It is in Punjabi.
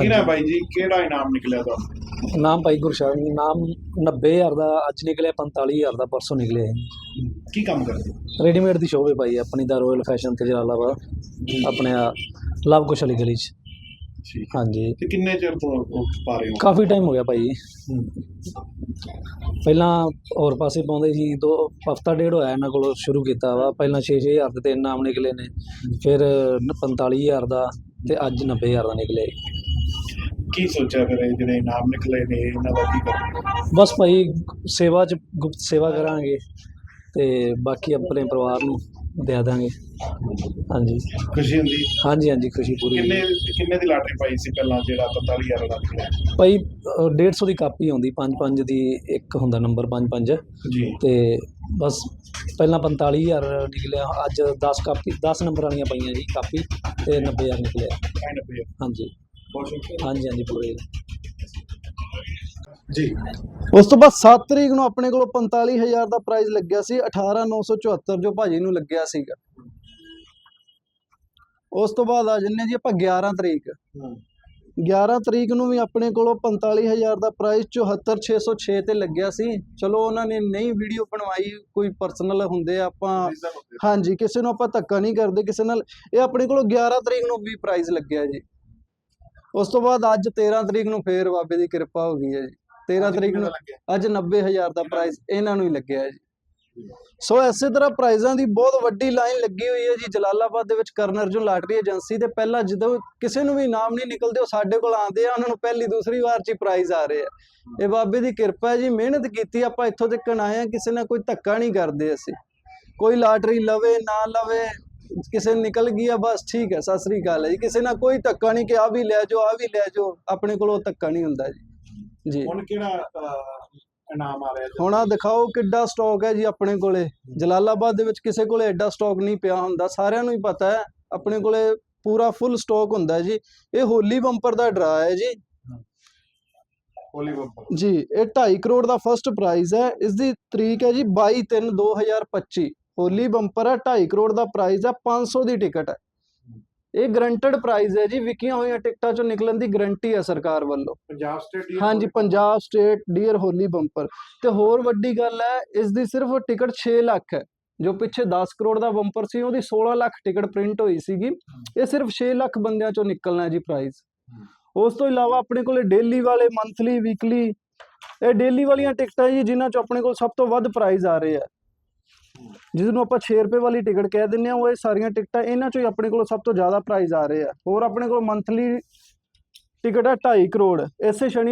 ਕਿਹੜਾ ਬਾਈ ਜੀ ਕਿਹੜਾ ਇਨਾਮ ਨਿਕਲਿਆ ਤੁਹਾਨੂੰ? ਨਾਮ ਭਾਈ ਗੁਰਸ਼ਰਨ ਨਾਮ 90000 ਦਾ ਅੱਜ ਨਿਕਲਿਆ 45000 ਦਾ ਪਰਸੋਂ ਨਿਕਲਿਆ ਹੈ ਕੀ ਕੰਮ ਕਰਦੇ? ਹੋ? ਰੈਡੀਮੇਡ ਦੀ ਸ਼ੋਪ ਹੈ ਭਾਈ ਆਪਣੀ ਦਾ ਰਾਇਲ ਫੈਸ਼ਨ ਤੇ ਜਲਾਲਾਬਾਦ ਆਪਣੇ ਆ ਲਵ ਕੁਸ਼ ਵਾਲੀ ਗਲੀ 'ਚ। ਠੀਕ। ਹਾਂਜੀ। ਤੇ ਕਿੰਨੇ ਚਿਰ ਤੋਂ ਉਹ ਪਾ ਰਹੇ ਹੋ? ਕਾਫੀ ਟਾਈਮ ਹੋ ਗਿਆ ਭਾਈ। ਪਹਿਲਾਂ ਹੋਰ ਪਾਸੇ ਪਾਉਂਦੇ ਸੀ ਦੋ ਹਫਤਾ ਡੇਢ ਹੋਇਆ ਇਹਨਾਂ ਕੋਲ ਸ਼ੁਰੂ ਕੀਤਾ ਵਾ। ਪਹਿਲਾਂ 6-6000 ਦੇ ਤਿੰਨ ਨਾਮ ਨਿਕਲੇ ਨੇ। ਫਿਰ 45000 ਦਾ ਤੇ ਅੱਜ 90000 ਦਾ ਨਿਕਲਿਆ ਜੀ। ਕੀ ਸੋਚਿਆ ਫਿਰ ਇਹ ਜਿਹੜੇ ਇਨਾਮ ਨਿਕਲੇ ਨੇ ਇਹਨਾਂ ਦਾ ਕੀ ਕਰਨਾ? ਬਸ ਭਾਈ ਸੇਵਾ ਚ ਗੁਪਤ ਸੇਵਾ ਕਰਾਂਗੇ ਤੇ ਬਾਕੀ ਆਪਣੇ ਪਰਿਵਾਰ ਨੂੰ ਦੇ ਦਾਂਗੇ। ਹਾਂਜੀ। ਖੁਸ਼ੀ ਹੁੰਦੀ? ਹਾਂਜੀ ਹਾਂਜੀ ਖੁਸ਼ੀ ਪੂਰੀ ਕਿੰਨੇ ਕਿੰਨੇ ਦੀ ਲਾਟਰੀ ਪਾਈ ਸੀ ਪਹਿਲਾਂ ਜਿਹੜਾ 45000 ਦਾ ਨਿਕਲਿਆ? ਭਾਈ ਅ, 150 ਦੀ ਕਾਪੀ ਆਉਂਦੀ 5-5 ਦੀ ਇੱਕ ਹੁੰਦਾ ਨੰਬਰ 5-5 ਜੀ। ਤੇ ਬਸ ਪਹਿਲਾਂ 45000 ਨਿਕਲਿਆ ਅੱਜ 10 ਕਾਪੀ 10 ਨੰਬਰ ਵਾਲੀਆਂ ਪਈਆਂ ਜੀ ਕਾਪੀ ਤੇ 90000 ਨਿਕਲਿਆ। 90 ਹਾਂਜੀ। ਹਾਂਜੀ ਹਾਂਜੀ ਪੂਰੇ। ਜੀ। ਉਸ ਤੋਂ ਬਾਅਦ 7 ਤਰੀਕ ਨੂੰ ਆਪਣੇ ਕੋਲ 45000 ਦਾ ਪ੍ਰਾਈਜ਼ ਲੱਗਿਆ ਸੀ 18974 ਜੋ ਭਾਜੀ ਨੂੰ ਲੱਗਿਆ ਸੀਗਾ। ਉਸ ਤੋਂ ਬਾਅਦ ਆ ਜੰਨੇ ਜੀ ਆਪਾਂ 11 ਤਰੀਕ। 11 ਤਰੀਕ ਨੂੰ ਵੀ ਆਪਣੇ ਕੋਲੋਂ 45000 ਦਾ ਪ੍ਰਾਈਜ਼ 74606 ਤੇ ਲੱਗਿਆ ਸੀ। ਚਲੋ ਉਹਨਾਂ ਨੇ ਨਹੀਂ ਵੀਡੀਓ ਬਣਵਾਈ ਕੋਈ ਪਰਸਨਲ ਹੁੰਦੇ ਆ ਆਪਾਂ ਹਾਂਜੀ ਕਿਸੇ ਨੂੰ ਆਪਾਂ ਧੱਕਾ ਨਹੀਂ ਕਰਦੇ ਕਿਸੇ ਨਾਲ। ਇਹ ਆਪਣੇ ਕੋਲੋਂ 11 ਤਰੀਕ ਨੂੰ ਵੀ ਪ੍ਰਾਈਜ਼ ਲੱਗਿਆ ਜੀ। ਉਸ ਤੋਂ ਬਾਅਦ ਅੱਜ 13 ਤਰੀਕ ਨੂੰ ਫੇਰ ਬਾਬੇ ਦੀ ਕਿਰਪਾ ਹੋ ਗਈ ਹੈ ਜੀ। 13 ਤਰੀਕ ਨੂੰ ਅੱਜ 90000 ਦਾ ਪ੍ਰਾਈਜ਼ ਇਹਨਾਂ ਨੂੰ ਹੀ ਲੱਗਿਆ ਜੀ। ਸੋ ਐਸੇ ਤਰ੍ਹਾਂ ਪ੍ਰਾਈਜ਼ਾਂ ਦੀ ਬਹੁਤ ਵੱਡੀ ਲਾਈਨ ਲੱਗੀ ਹੋਈ ਹੈ ਜੀ। ਜਲਾਲਾਬਾਦ ਦੇ ਵਿੱਚ ਕਰਨ ਅਰਜੁਨ ਲਾਟਰੀ ਏਜੰਸੀ ਤੇ ਪਹਿਲਾਂ ਜਦੋਂ ਕਿਸੇ ਨੂੰ ਵੀ ਇਨਾਮ ਨਹੀਂ ਨਿਕਲਦੇ ਉਹ ਸਾਡੇ ਕੋਲ ਆਉਂਦੇ ਆ ਉਹਨਾਂ ਨੂੰ ਪਹਿਲੀ ਦੂਸਰੀ ਵਾਰ 'ਚ ਹੀ ਪ੍ਰਾਈਜ਼ ਆ ਰਹੇ ਆ। ਇਹ ਬਾਬੇ ਦੀ ਕਿਰਪਾ ਹੈ ਜੀ। ਮਿਹਨਤ ਕੀਤੀ ਆਪਾਂ ਇੱਥੋਂ ਤੱਕ ਆਏ ਆ ਕਿਸੇ ਨਾਲ ਕੋਈ ਧੱਕਾ ਨਹੀਂ ਕਰਦੇ ਅਸੀਂ। ਕੋਈ ਲਾਟਰੀ ਲਵੇ ਨਾ ਲਵੇ ਕਿਸੇ ਨੂੰ ਨਿਕਲ ਗਈ ਆ ਬਸ ਠੀਕ ਹੈ ਸਤਿ ਸ੍ਰੀ ਅਕਾਲ ਹੈ ਜੀ। ਕਿਸੇ ਨਾਲ ਕੋਈ ਧੱਕਾ ਨਹੀਂ ਕਿ ਆ ਵੀ ਲੈ ਜਾਓ ਆ ਵੀ ਲੈ ਜਾਓ ਆਪਣੇ ਕੋਲ ਉਹ ਧੱਕਾ ਨਹੀਂ ਹੁੰਦਾ ਜੀ। ਜੀ। ਹੁਣ ਕਿਹੜਾ ਇਨਾਮ ਆ ਰਿਹਾ? ਹੁਣ ਆ ਦਿਖਾਓ ਕਿੱਡਾ ਸਟਾਕ ਹੈ ਜੀ ਆਪਣੇ ਕੋਲੇ। ਜਲਾਲਾਬਾਦ ਦੇ ਵਿੱਚ ਕਿਸੇ ਕੋਲੇ ਐਡਾ ਸਟਾਕ ਨਹੀਂ ਪਿਆ ਹੁੰਦਾ। ਸਾਰਿਆਂ ਨੂੰ ਹੀ ਪਤਾ ਹੈ ਆਪਣੇ ਕੋਲੇ ਪੂਰਾ ਫੁੱਲ ਸਟਾਕ ਹੁੰਦਾ ਹੈ ਜੀ। ਇਹ ਹੋਲੀ ਬੰਪਰ ਦਾ ਡਰਾ ਹੈ ਜੀ। ਹੋਲੀ ਬੰਪਰ। ਜੀ ਇਹ 2.5 ਕਰੋੜ ਦਾ ਫਰਸਟ ਪ੍ਰਾਈਜ਼ ਹੈ। ਇਸ ਦੀ ਤਰੀਕ ਹੈ ਜੀ 22 3 2025 ਹੋਲੀ ਬੰਪਰ ਹੈ 2.5 ਕਰੋੜ ਦਾ ਪ੍ਰਾਈਜ਼ ਹੈ 500 ਦੀ ਟਿਕਟ ਹੈ। ਇਹ ਗਰੰਟਡ ਪ੍ਰਾਈਜ਼ ਹੈ ਜੀ ਵਿਕੀਆਂ ਹੋਈਆਂ ਟਿਕਟਾਂ ਚੋਂ ਨਿਕਲਣ ਦੀ ਗਰੰਟੀ ਹੈ ਸਰਕਾਰ ਵੱਲੋਂ। ਪੰਜਾਬ ਸਟੇਟ ਹਾਂਜੀ Punjab state dear Holi bumper. ਤੇ ਹੋਰ ਵੱਡੀ ਗੱਲ ਹੈ ਇਸ ਦੀ ਸਿਰਫ ਟਿਕਟ 6 ਲੱਖ ਹੈ ਜੋ ਪਿੱਛੇ 10 ਕਰੋੜ ਦਾ ਬੰਪਰ ਸੀ ਉਹਦੀ 16 ਲੱਖ ਟਿਕਟ ਪ੍ਰਿੰਟ ਹੋਈ ਸੀਗੀ। ਇਹ ਸਿਰਫ 6 ਲੱਖ ਬੰਦਿਆਂ ਚੋਂ ਨਿਕਲਣਾ ਹੈ ਜੀ ਪ੍ਰਾਈਜ਼ ਉਸ ਤੋਂ ਇਲਾਵਾ ਆਪਣੇ ਕੋਲੇ ਡੇਲੀ ਵਾਲੇ ਮੰਥਲੀ ਵੀਕਲੀ ਇਹ ਡੇਲੀ ਵਾਲੀਆਂ ਟਿਕਟਾਂ ਜੀ ਜਿਨ੍ਹਾਂ ਚੋਂ ਆਪਣੇ ਕੋਲ ਸਭ ਤੋਂ ਵੱਧ ਪ੍ਰਾਈਜ਼ ਆ ਰਹੇ ਆ ਜਿਸ ਨੂੰ ਆਪਾਂ 6 ਰੁਪਏ ਵਾਲੀ ਟਿਕਟ ਕਹਿ ਦਿੰਦੇ ਆ ਉਹ ਇਹ ਸਾਰੀਆਂ ਟਿਕਟਾਂ ਇਹਨਾਂ ਚੋਂ ਹੀ ਆਪਣੇ ਕੋਲ ਸਭ ਤੋਂ ਜ਼ਿਆਦਾ ਪ੍ਰਾਈਜ਼ ਆ ਰਹੇ ਆ। ਹੋਰ ਆਪਣੇ ਕੋਲ ਮੰਥਲੀ ਟਿਕਟ ਹੈ 2.5 ਕਰੋੜ। ਇਸੇ ਸ਼ਨੀ